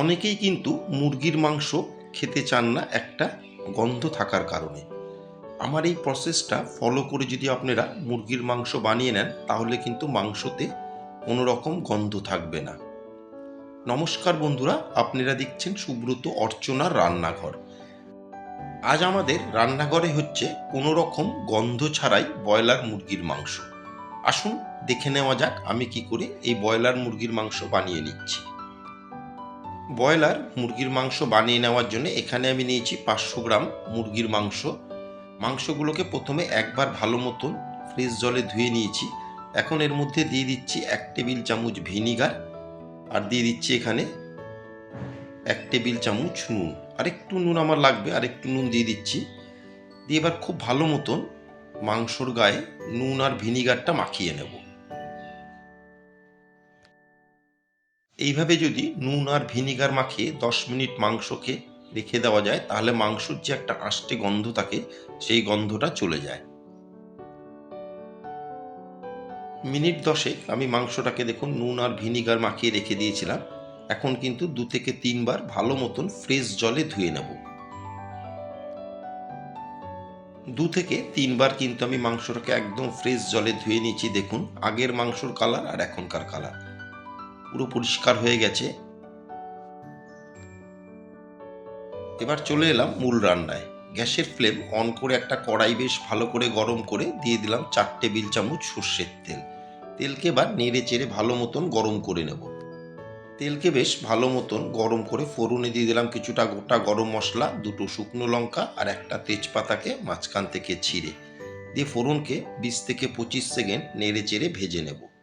অনেকেই কিন্তু মুরগির মাংস খেতে চান না একটা গন্ধ থাকার কারণে। আমার এই প্রসেসটা ফলো করে যদি আপনারা মুরগির মাংস বানিয়ে নেন, তাহলে কিন্তু মাংসতে কোনো রকম গন্ধ থাকবে না। নমস্কার বন্ধুরা, আপনারা দেখছেন সুব্রত অর্চনার রান্নাঘর। আজ আমাদের রান্নাঘরে হচ্ছে কোনো রকম গন্ধ ছাড়াই ব্রয়লার মুরগির মাংস। আসুন দেখে নেওয়া যাক আমি কি করে এই ব্রয়লার মুরগির মাংস বানিয়ে নিচ্ছি। ব্রয়লার, মুরগির মাংস বানিয়ে নেওয়ার জন্য এখানে আমি নিয়েছি পাঁচশো গ্রাম মুরগির মাংস। মাংসগুলোকে প্রথমে একবার ভালো মতন ফ্রেশ জলে ধুয়ে নিয়েছি। এখন এর মধ্যে দিয়ে দিচ্ছি এক টেবিল চামচ ভিনিগার আর দিয়ে দিচ্ছি এখানে এক টেবিল চামচ নুন। আর একটু নুন আমার লাগবে আর একটু নুন দিয়ে দিচ্ছি। দিয়ে এবার খুব ভালো মতন মাংসর গায়ে নুন আর ভিনিগারটা মাখিয়ে নেব। এইভাবে যদি নুন আর ভিনিগার মাখিয়ে দশ মিনিট মাংসকে রেখে দেওয়া যায়, তাহলে মাংসর যে একটা আষ্টে গন্ধ থাকে, সেই গন্ধটা চলে যায়। মিনিট দশেক আমি মাংসটাকে দেখুন নুন আর ভিনিগার মাখিয়ে রেখে দিয়েছিলাম। এখন কিন্তু দু থেকে তিনবার ভালো মতন ফ্রেশ জলে ধুয়ে নেব। দু থেকে তিনবার কিন্তু আমি মাংসটাকে একদম ফ্রেশ জলে ধুয়ে নিয়েছি দেখুন, আগের মাংসর কালার আর এখনকার কালার। পুরো পরিষ্কার হয়ে গেছে। এবার চলে এলাম মূল রান্নায়। গ্যাসের ফ্লেম অন করে একটা কড়াই বেশ ভালো করে গরম করে দিয়ে দিলাম চার টেবিল চামচ সর্ষের তেল। তেলকে এবার নেড়ে চেড়ে ভালো মতন গরম করে নেব। তেলকে বেশ ভালো মতন গরম করে ফোড়নে দিয়ে দিলাম কিছুটা গোটা গরম মশলা, দুটো শুকনো লঙ্কা আর একটা তেজপাতাকে মাঝখান থেকে ছিঁড়ে। দিয়ে ফোড়নকে বিশ থেকে পঁচিশ সেকেন্ড নেড়ে চেড়ে ভেজে নেব।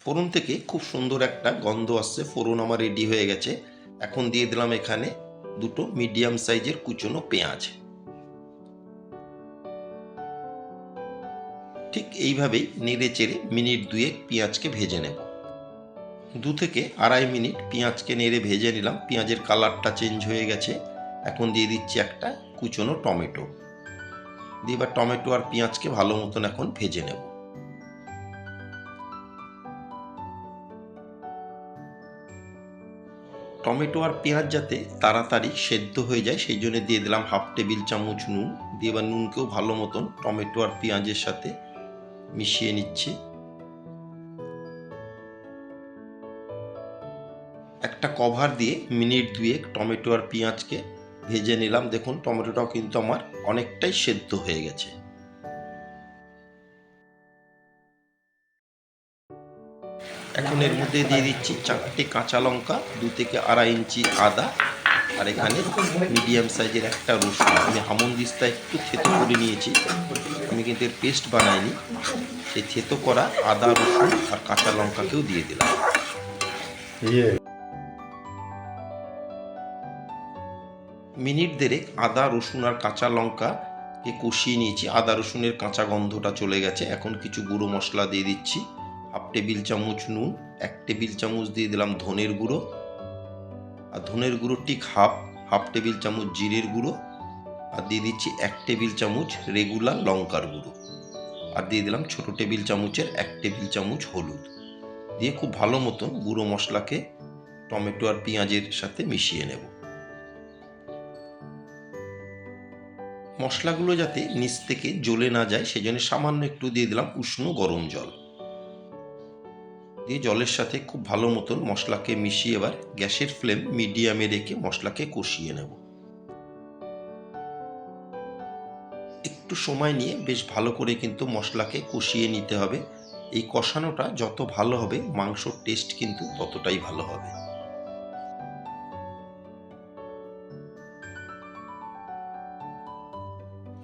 ফোড়ন থেকে খুব সুন্দর একটা গন্ধ আসছে। ফোড়ন আমার রেডি হয়ে গেছে। এখন দিয়ে দিলাম এখানে দুটো মিডিয়াম সাইজের কুচনো পেঁয়াজ। ঠিক এইভাবেই নেড়ে চেড়ে মিনিট দুয়েক পেঁয়াজকে ভেজে নেব। দু থেকে আড়াই মিনিট পেঁয়াজকে নেড়ে ভেজে নিলাম। পেঁয়াজের কালারটা চেঞ্জ হয়ে গেছে। এখন দিয়ে দিচ্ছি একটা কুচনো টমেটো। দিয়ে এবার টমেটো আর পেঁয়াজকে ভালো মতন এখন ভেজে নেব। টমেটো আর পেঁয়াজ যাতে তাড়াতাড়ি সেদ্ধ হয়ে যায়, সেই জন্য দিয়ে দিলাম হাফ টেবিল চামচ নুন। দিয়ে এবার নুনকেও ভালো মতন টমেটো আর পেঁয়াজের সাথে মিশিয়ে নিচ্ছি। একটা কভার দিয়ে মিনিট দুয়েক টমেটো আর পেঁয়াজকে ভেজে নিলাম। দেখুন, টমেটোটাও কিন্তু আমার অনেকটাই সেদ্ধ হয়ে গেছে। এখন এর মধ্যে দিয়ে দিচ্ছি চারটে কাঁচা লঙ্কা দু থেকে আড়াই ইঞ্চি আদা আর এখানে মিডিয়াম সাইজের একটা রসুন। আমি হামন দিস্তা একটু থেতো করে নিয়েছি। আমি কিন্তু এর পেস্ট বানাইনি। সেই থেতো করা আদা রসুন আর কাঁচা লঙ্কাকেও দিয়ে দিলাম। মিনিট দেড়েক আদা রসুন আর কাঁচা লঙ্কাকে কষিয়ে নিয়েছি। আদা রসুনের কাঁচা গন্ধটা চলে গেছে। এখন কিছু গুঁড়ো মশলা দিয়ে দিচ্ছি। হাফ টেবিল চামচ নুন, এক টেবিল চামচ দিয়ে দিলাম ধনের গুঁড়ো। আর ধনের গুঁড়ো ঠিক হাফ হাফ টেবিল চামচ জিরের গুঁড়ো। আর দিয়ে দিচ্ছি এক টেবিল চামচ রেগুলার লঙ্কার গুঁড়ো। আর দিয়ে দিলাম ছোট টেবিল চামচের এক টেবিল চামচ হলুদ। দিয়ে খুব ভালো মতন গুঁড়ো মশলাকে টমেটো আর পেঁয়াজের সাথে মিশিয়ে নেব। মশলাগুলো যাতে নিচ থেকে জ্বলে না যায়, সেজন্য সামান্য একটু দিয়ে দিলাম উষ্ণ গরম জল। দিয়ে জলের সাথে খুব ভালো মতন মশলাকে মিশিয়ে এবার গ্যাসের ফ্লেম মিডিয়ামে রেখে মশলাকে কষিয়ে নেব। একটু সময় নিয়ে বেশ ভালো করে কিন্তু মশলাকে কষিয়ে নিতে হবে। এই কষানোটা যত ভালো হবে, মাংসর টেস্ট কিন্তু ততটাই ভালো হবে।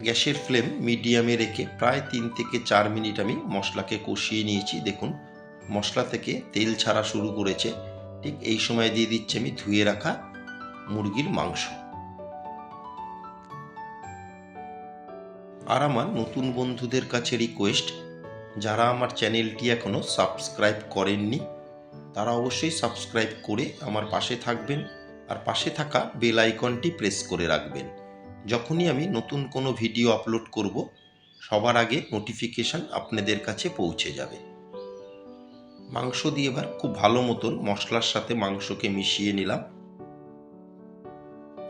গ্যাসের ফ্লেম মিডিয়ামে রেখে প্রায় তিন থেকে চার মিনিট আমি মশলাকে কষিয়ে নিয়েছি। দেখুন মশলা থেকে তেল ছাড়া শুরু করেছে। ঠিক এই সময় দিয়ে দিচ্ছি আমি ধুয়ে রাখা মুরগির মাংস। আর আমার নতুন বন্ধুদের কাছে রিকোয়েস্ট যারা আমার চ্যানেলটি এখনও সাবস্ক্রাইব করেননি, তারা অবশ্যই সাবস্ক্রাইব করে আমার পাশে থাকবেন আর পাশে থাকা বেল আইকনটি প্রেস করে রাখবেন। যখনই আমি নতুন কোনো ভিডিও আপলোড করব, সবার আগে নোটিফিকেশান আপনাদের কাছে পৌঁছে যাবে। মাংস দিয়ে এবার খুব ভালো মতন মশলার সাথে মাংসকে মিশিয়ে নিলাম।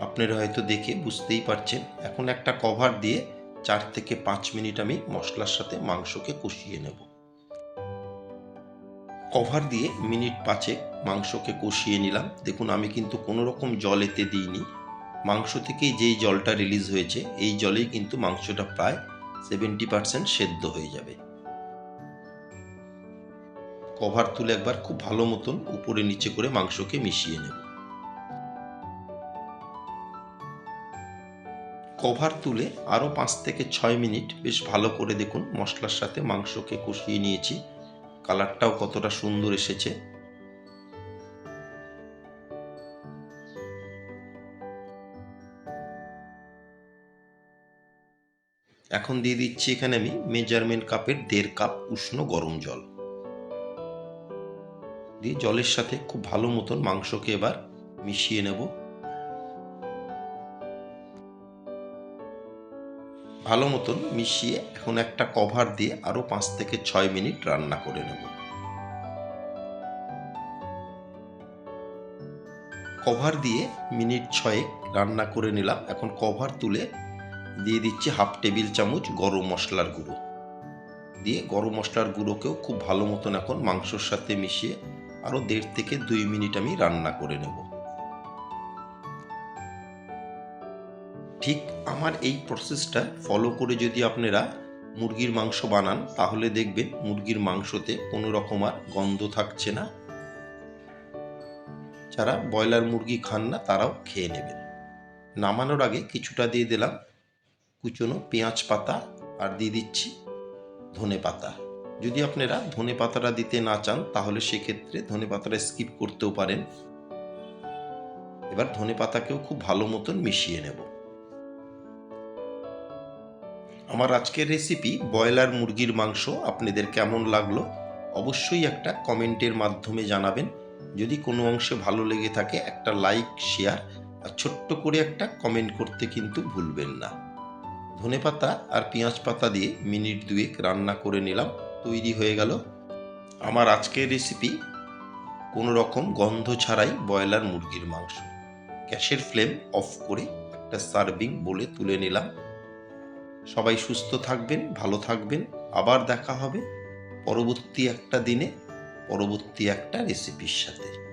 আপনারা হয়তো দেখে বুঝতেই পারছেন, এখন একটা কভার দিয়ে চার থেকে পাঁচ মিনিট আমি মশলার সাথে মাংসকে কষিয়ে নেব। কভার দিয়ে মিনিট পাঁচেক মাংসকে কষিয়ে নিলাম। দেখুন, আমি কিন্তু কোনো রকম জল এতে দিইনি। মাংস থেকেই যেই জলটা রিলিজ হয়েছে, এই জলেই কিন্তু মাংসটা প্রায় সেভেন্টি পার্সেন্ট সেদ্ধ হয়ে যাবে। কভার তুলে একবার খুব ভালো মতন উপরে নিচে করে মাংসকে মিশিয়ে নেব। কভার তুলে আরও পাঁচ থেকে ছয় মিনিট বেশ ভালো করে দেখুন মশলার সাথে মাংসকে কষিয়ে নিয়েছি। কালারটাও কতটা সুন্দর এসেছে। এখন দিয়ে দিচ্ছি এখানে আমি মেজারমেন্ট কাপের দেড় কাপ উষ্ণ গরম জল। দিয়ে জলের সাথে খুব ভালো মতন মাংসকে এবার মিশিয়ে নেব। ভালো মতন মিশিয়ে এখন একটা কভার দিয়ে আরও পাঁচ থেকে ছয় মিনিট রান্না করে নেব। কভার দিয়ে মিনিট ছয়েক রান্না করে নিলাম। এখন কভার তুলে দিয়ে দিচ্ছি হাফ টেবিল চামচ গরম মশলার গুঁড়ো। দিয়ে গরম মশলার গুঁড়োকেও খুব ভালো মতন এখন মাংসর সাথে মিশিয়ে আরও দেড় থেকে দুই মিনিট আমি রান্না করে নেব। ঠিক আমার এই প্রসেসটা ফলো করে যদি আপনারা মুরগির মাংস বানান, তাহলে দেখবেন মুরগির মাংসতে কোনো রকম আর গন্ধ থাকছে না। যারা ব্রয়লার মুরগি খান না, তারাও খেয়ে নেবেন। নামানোর আগে কিছুটা দিয়ে দিলাম কুচনো পেঁয়াজ পাতা আর দিয়ে দিচ্ছি ধনে পাতা। যদি আপনারা ধনে পাতাটা দিতে না চান, তাহলে সেক্ষেত্রে ধনে পাতাটা স্কিপ করতেও পারেন। এবার ধনে পাতাকেও খুব ভালো মতন মিশিয়ে নেব। আমার আজকের রেসিপি ব্রয়লার মুরগির মাংস আপনাদের কেমন লাগল, অবশ্যই একটা কমেন্টের মাধ্যমে জানাবেন। যদি কোনো অংশে ভালো লেগে থাকে, একটা লাইক শেয়ার আর ছোট্ট করে একটা কমেন্ট করতে কিন্তু ভুলবেন না। ধনে পাতা আর পেঁয়াজ পাতা দিয়ে মিনিট দুয়েক রান্না করে নিলাম। তৈরি হয়ে গেল। আমার আজকের রেসিপি কোনো রকম গন্ধ ছাড়াই ব্রয়লার মুরগির মাংস। গ্যাসের ফ্লেম অফ করে একটা সার্ভিং বলে তুলে নিলাম। সবাই সুস্থ থাকবেন, ভালো থাকবেন। আবার দেখা হবে পরবর্তী একটা দিনে, পরবর্তী একটা রেসিপির সাথে।